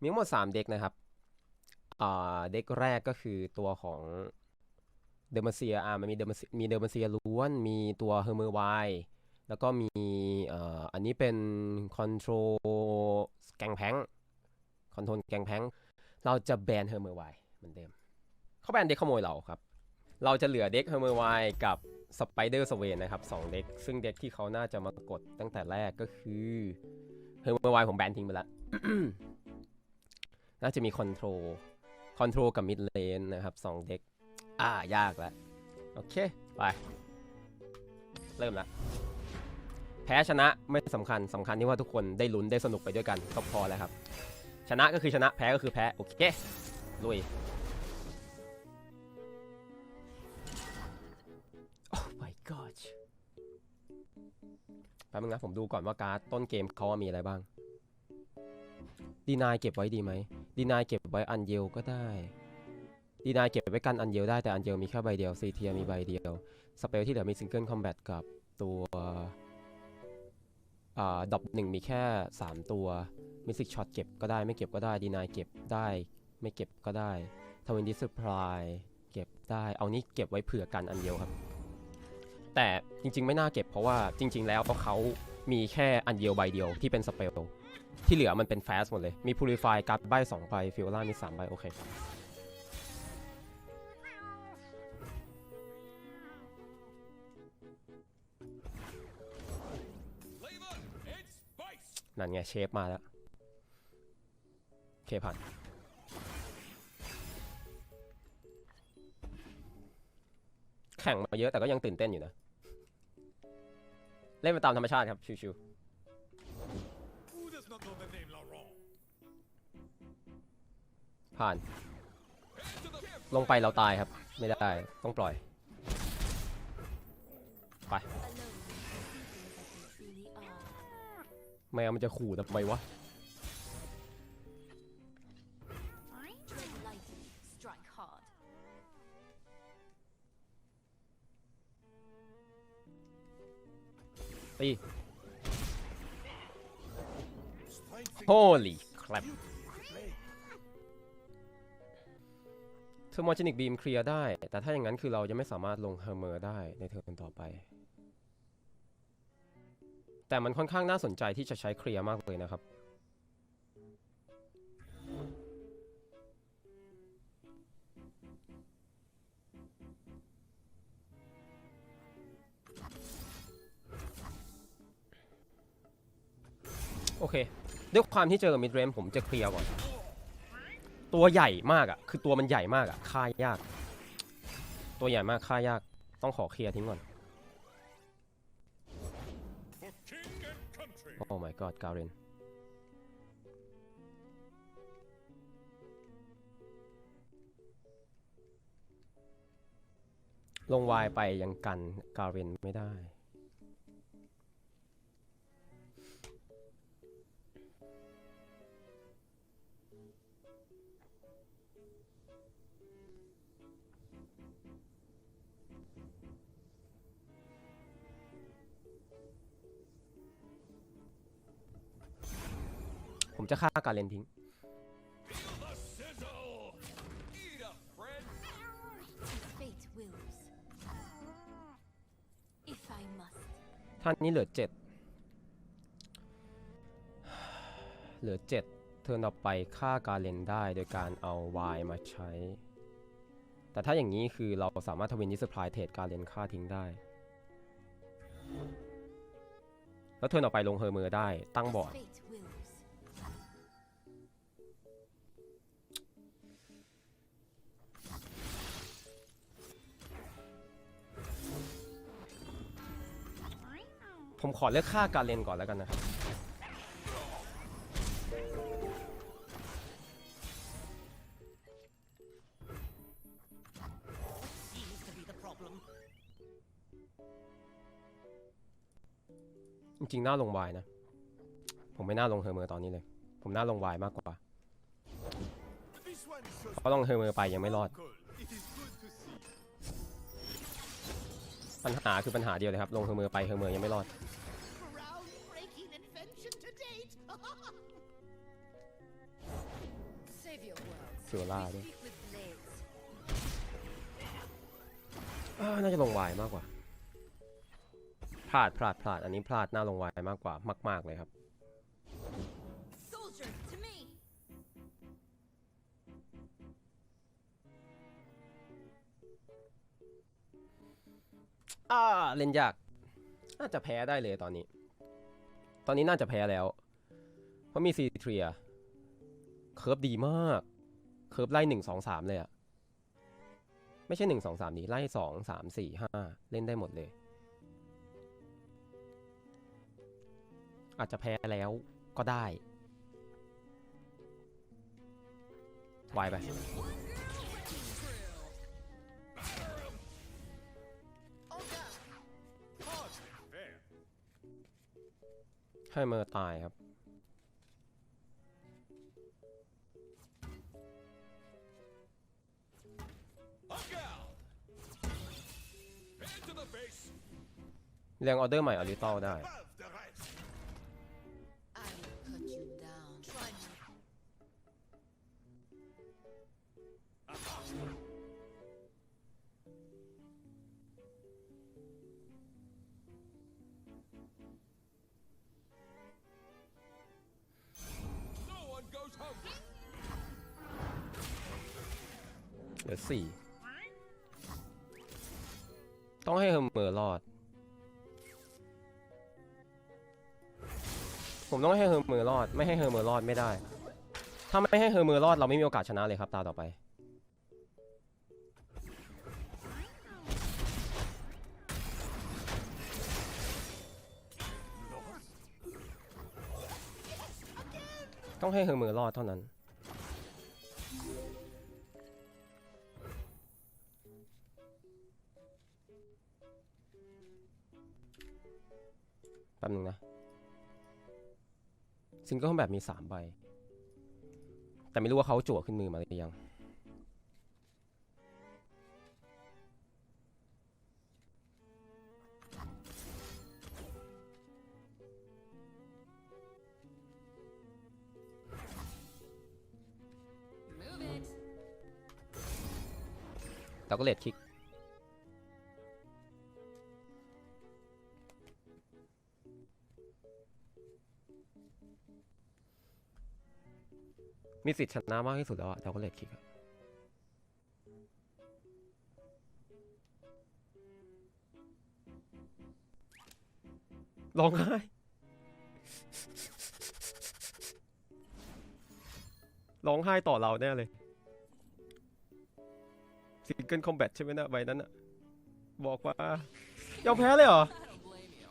มีทั้งหมด3เด็กนะครับเด็กแรกก็คือตัวของเดอร์มาเซียอ่ามันมีเดอร์มามีเดอร์มาเซียล้วน มีตัวเฮอร์เมอร์ไวแล้วก็มีอันนี้เป็นคอนโทรลแกงแพงคอนโทรลแกงแพงเราจะแบนเฮอร์เมอร์ไวเหมือนเดิมเขาแบนเด็กขโมยเราครับ เราจะเหลือเด็กเฮอร์เมอร์ไวกับสไปเดอร์สเวนนะครับสองเด็ก ซึ่งเด็กที่เขาน่าจะมากดตั้งแต่แรกก็คือเฮอร์เมอร์ไวผมแบนทิ้งไปแล้ว น่าจะมีคอนโทรคอนโทรกับมิดเลนนะครับสองเด็กอ่ายากแล้วโอเค ไป เริ่มละแพ้ชนะไม่สำคัญสำคัญที่ว่าทุกคนได้ลุ้นได้สนุกไปด้วยกันก็พอแล้วครับ ชนะก็คือชนะแพ้ก็คือแพ้ โอเคลุยโอ้ my god แป๊บนึงนะผมดูก่อนว่าการ์ดต้นเกมเขามีอะไรบ้าง ดีนายเก็บไว้ดีไหมดีนายเก็บไว้อันเยลก็ได้ดีนายเก็บไว้กันอันเยลได้แต่อันเยลมีแค่ใบเดียวซีเทียมีใบเดียวสเปลที่เหลือมีซิงเกิลคอมแบทกับตัวอ่าดอปหนึ่งมีแค่ 3 ตัวมิสิกช็อตเก็บก็ได้ไม่เก็บก็ได้ดีนายเก็บได้ไม่เก็บก็ได้ทวินดิสพลายเก็บได้เอานี้เก็บไว้เผื่อกันอันเดียวครับ แต่จริงๆไม่น่าเก็บเพราะว่าจริง ๆ แล้วเขามีแค่อันเดียวใบเดียวที่เป็นสเปล ที่เหลือมันเป็นแฟสหมดเลย มี Purify การ์ดใบสองใบฟิโอล่ามีสามใบโอเค นั่นไงเชฟมาแล้ว โอเคผ่านแข่งมาเยอะแต่ก็ยังตื่นเต้นอยู่นะ เล่นไปตามธรรมชาติครับ ชิว Who ผ่าน ลงไปเราตายครับ ไม่ได้ ต้องปล่อย ไป แมวมันจะขู่ทำไมวะ Strike hard. ตี Strength โทอร์โมจินิกบีมเคลียร์ได้ แต่ถ้าอย่างนั้นคือเราจะไม่สามารถลงเฮอร์เมอร์ได้ในเทิร์นต่อไป แต่มันค่อนข้างน่าสนใจที่จะใช้เคลียร์มากเลยนะครับโอเค ด้วยความที่เจอกับมิดเรมผมจะเคลียร์ก่อน ตัวใหญ่มากอะ่ะ คือตัวมันใหญ่มากอะ่ะฆ่ายาก ตัวใหญ่มากฆ่ายาก ต้องขอเคลียร์ทิ้งก่อน โอ้ my god กาเรนลงวายไปยังกันกาเรนไม่ได้ ผมจะฆ่าการเรนทิ้ง ท่านนี้เหลือเจ็ดเหลือเจ็ดเทิร์นต่อไปฆ่าการเลนได้โดยการเอา Y มาใช้ แต่ถ้าอย่างนี้คือเราสามารถทวินดิสพลายเทรดการเลนฆ่าทิ้งได้ แล้วเทิร์นต่อไปลงเฮอร์เมอร์ได้ตั้งบอร์ด ผมขอเลือกฆ่าการเลนก่อนแล้วกันนะครับ จริงๆ น่าลง Y นะ ผมไม่น่าลงเฮอร์เมอร์ตอนนี้เลย ผมน่าลง Y มากกว่า เพราะลงเฮอร์เมอร์ไปยังไม่รอด ปัญหาคือปัญหาเดียวเลยครับ ลงเฮอร์เมอร์ไปเฮอร์เมอร์ยังไม่รอด Groundbreaking invention to date. ฟิโอล่าด้วยน่าจะลงวายมากกว่า พลาดพลาดพลาด อันนี้พลาดน่าลงวายมากกว่ามาก ๆเลยครับ อ่าเล่นยาก น่าจะแพ้ได้เลยตอนนี้ ตอนนี้น่าจะแพ้แล้ว เพราะมีซีเทรียเคิร์ฟดีมาก เคิร์ฟไล่หนึ่งสองสามเลยอะไม่ใช่หนึ่งสองสามนี้ไล่สองสามสี่ห้าเล่นได้หมดเลย อาจจะแพ้แล้วก็ได้วายไป ให้เมอร์ตายครับ เรียงออเดอร์ใหม่อลิตอลได้ เหลือสี่ต้องให้เฮอร์เมอร์รอด ผมต้องให้เฮอร์เมอร์รอด ไม่ให้เฮอร์เมอร์รอดไม่ได้ ถ้าไม่ให้เฮอร์เมอร์รอดเราไม่มีโอกาสชนะเลยครับตาต่อไป ต้องให้เฮอร์เมอร์รอดเท่านั้น แป๊บนึงนะ ซิงเกิลแบบมีสามใบ แต่ไม่รู้ว่าเขาจั่วขึ้นมือมาหรือยัง เราก็เลดคิกมีสิทธิ์ชนะมากที่สุดแล้วอะเราก็เลดคิกอะร้องไห้ร้องไห้ต่อเราแน่เลย ซิงเกิลคอมแบทใช่ไหมนะใบนั้นอะบอกว่ายอมแพ้เลยเหรอ I don't blame you.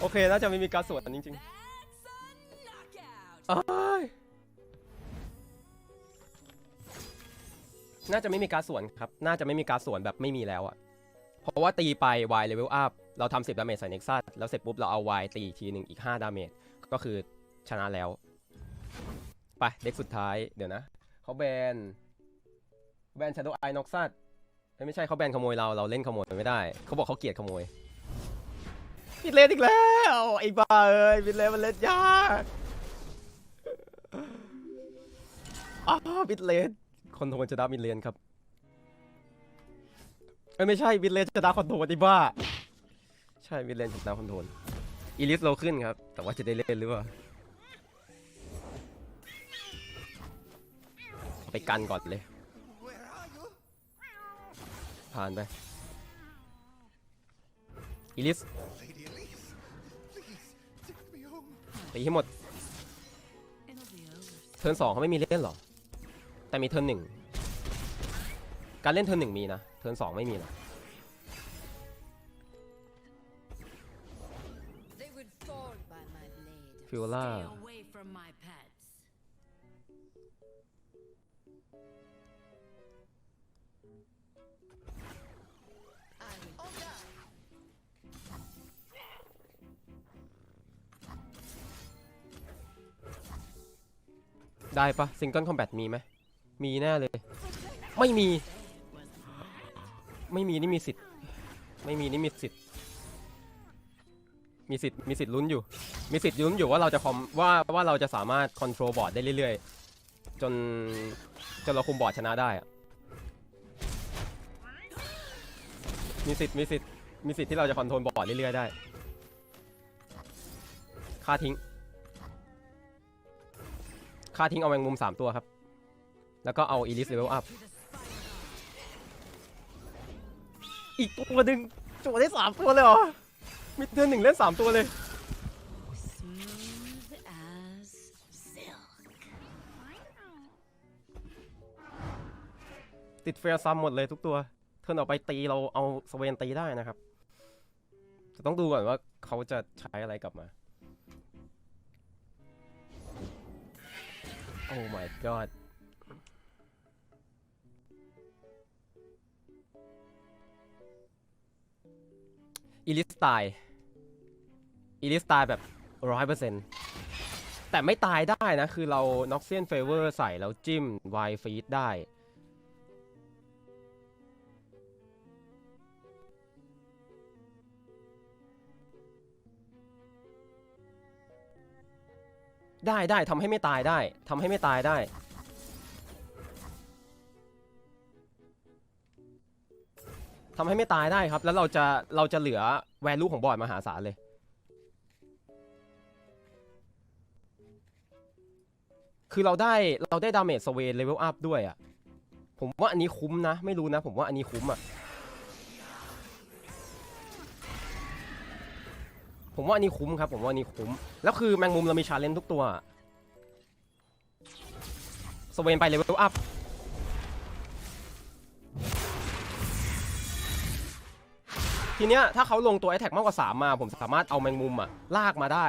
โอเค น่าจะไม่มีการสวดอันจริง That's a knockout. ๆอ้ายน่าจะไม่มีการสวนครับ น่าจะไม่มีการสวนแบบไม่มีแล้วอะเพราะว่าตีไป Y level up เราทำ10ดาเมจใส่ Nexus แล้วเสร็จปุ๊บเราเอา Y ตีอีกทีหนึ่งอีก5ดาเมจ ก็คือชนะแล้ว ไปเด็กสุดท้ายเดี๋ยวนะเขาแบนแบน Shadow Eye Noxus ไม่ใช่เขาแบนขโมยเราเราเล่นขโมยไม่ได้เขาบอกเขาเกลียดขโมยปิดเลนอีกแล้วไอ้บ้าเอ้ยปิดเลนมันเล่นยากอ้าวปิดเลนคอนโทรลจะดับมิดเลนครับเอ้ยไม่ใช่มิดเลนจะดับคอนโทรลไอ้บ้าใช่มิดเลนจะดับคอนโทรลอีลิสเราขึ้นครับ แต่ว่าจะได้เล่นหรือเปล่า ไปกันก่อนเลย Where are you? ผ่านไปอีลิส Lady Elise! Please, take me home. ตีให้หมด It'll be over. เทิร์นสองเขาไม่มีเล่นหรอ แต่มีเทิร์นหนึ่งการเล่นเทิร์นหนึ่งมีนะ เทิร์นสองไม่มีนะ They would fall by my blade. ฟิโอล่า ได้ปะซิงเกิลคอมแบทมีไหมมีแน่เลย ไม่มี ไม่มีนี่มีสิทธิ์ ไม่มีนี่มีสิทธิ์ มีสิทธิ์มีสิทธิ์ลุ้นอยู่ มีสิทธิ์ลุ้นอยู่ว่าเราจะคอมว่าว่าเราจะสามารถคอนโทรลบอร์ดได้เรื่อยๆ จนจนเราคุมบอร์ดชนะได้อะมีสิทธิ์มีสิทธิ์มีสิทธิ์ที่เราจะคอนโทรลบอร์ดเรื่อยๆได้ ค่าทิ้ง ค่าทิ้งเอาแมงมุมสามตัวครับ แล้วก็เอาอีลิสเลเวลอัพ อีกตัวหนึ่งจั่วได้สามตัวเลยเหรอ มีเดือนหนึ่งเล่นสามตัวเลย ติดเฟียร์ซัมหมดเลยทุกตัว เทิร์นออกไปตีเราเอาสเวนตีได้นะครับ จะต้องดูก่อนว่าเขาจะใช้อะไรกลับมา โอ้ my god อีลิสตายอีลิสตายแบบร้อยเปอร์เซ็นต์แต่ไม่ตายได้นะ คือเราน็อกเซียนเฟเวอร์ใส่แล้วจิ้มไวฟีดได้ ได้ได้ทำให้ไม่ตายได้ทำให้ไม่ตายได้ ทำให้ไม่ตายได้ครับ แล้วเราจะเราจะเหลือแวลูของบอร์ดมหาศาลเลย คือเราได้เราได้ดาเมจสเวนเลเวลอัพด้วยอะ ผมว่าอันนี้คุ้มนะ ไม่รู้นะ ผมว่าอันนี้คุ้มอะ ผมว่าอันนี้คุ้มครับผมว่าอันนี้คุ้ม แล้วคือแมงมุมเรามีชาเลนจ์ทุกตัวสเวนไปเลเวลอัพทีเนี้ยถ้าเขาลงตัวไอแท็กมากกว่า 3 มาผมสามารถเอาแมงมุมอะลากมาได้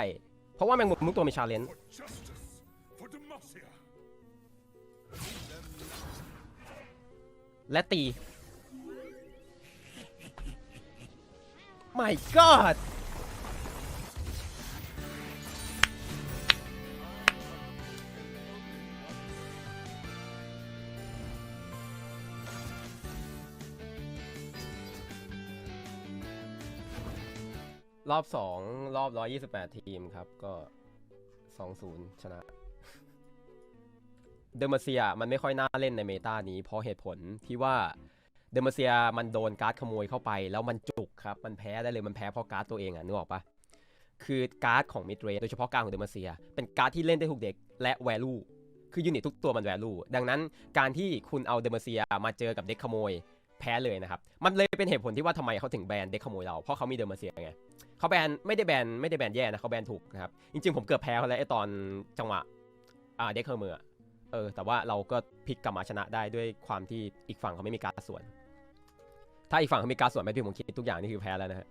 เพราะว่าแมงมุมทุกตัวมีชาเลนจ์และตี My God รอบ2รอบ128ทีมครับ ก็2-0ชนะ เดอร์มาเซียมันไม่ค่อยน่าเล่นในเมตานี้ เพราะเหตุผลที่ว่าเดอร์มาเซียมันโดนการ์ดขโมยเข้าไป แล้วมันจุกครับ มันแพ้ได้เลยมันแพ้เพราะการ์ดตัวเองอะนึกออกปะคือการ์ดของมิดเรโดยเฉพาะการดของเดอร์มาเซีย เป็นการ์ดที่เล่นได้ทุกเด็กและแวลูคือยูนิตทุกตัวมันแวลูดังนั้นการที่คุณเอาเดอร์มาเซียมาเจอกับเด็กขโมยแพ้เลยนะครับ มันเลยเป็นเหตุผลที่ว่าทำไมเขาถึงแบนเด็กขโมยเรา เพราะเขามีเดอร์มาเซียไง เขาแบนไม่ได้แบนไม่ได้แบนแย่นะเขาแบนถูกนะครับ จริงๆ ผมเกือบแพ้เขาแล้วไอตอนจังหวะอ่าเด็กเคอร์เมือเออ แต่ว่าเราก็พลิกกลับมาชนะได้ด้วยความที่อีกฝั่งเขาไม่มีการดส่วน ถ้าอีกฝั่งเขามีการดส่วนไม่พี่ผมคิดทุกอย่างนี่คือแพ้แล้วนะฮะ